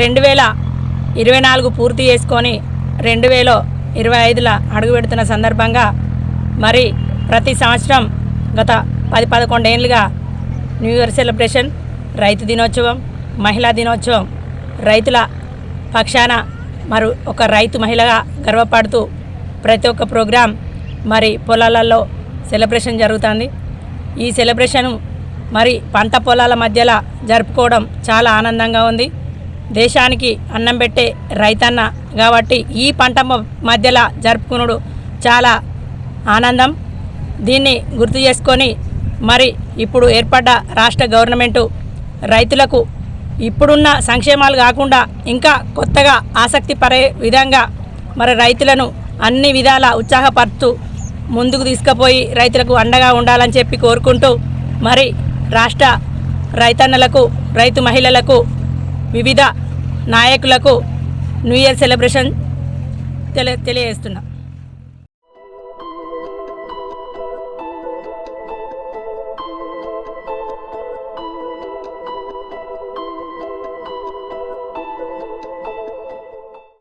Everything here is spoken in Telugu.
రెండు వేల ఇరవై నాలుగు పూర్తి చేసుకొని రెండు వేల ఇరవై ఐదుల అడుగు పెడుతున్న సందర్భంగా మరి ప్రతి సంవత్సరం గత పది పదకొండేళ్ళుగా న్యూ ఇయర్ సెలబ్రేషన్ రైతు దినోత్సవం మహిళా దినోత్సవం రైతుల పక్షాన మరి ఒక రైతు మహిళగా గర్వపడుతూ ప్రతి ఒక్క ప్రోగ్రాం మరి పొలాలలో సెలబ్రేషన్ జరుగుతుంది. ఈ సెలబ్రేషన్ మరి పంట పొలాల మధ్యలో జరుపుకోవడం చాలా ఆనందంగా ఉంది. దేశానికి అన్నం పెట్టే రైతన్న కాబట్టి ఈ పంట మధ్యలో జరుపుకునుడు చాలా ఆనందం. దీన్ని గుర్తు చేసుకొని మరి ఇప్పుడు ఏర్పడ్డ రాష్ట్ర గవర్నమెంటు రైతులకు ఇప్పుడున్న సంక్షేమాలు కాకుండా ఇంకా కొత్తగా ఆసక్తి పడే విధంగా మరి రైతులను అన్ని విధాల ఉత్సాహపరుతూ ముందుకు తీసుకుపోయి రైతులకు అండగా ఉండాలని చెప్పి కోరుకుంటూ మరి రాష్ట్ర రైతన్నలకు రైతు మహిళలకు వివిధ నాయకులకు న్యూ ఇయర్ సెలబ్రేషన్ తెలియ తెలియజేస్తున్నాం.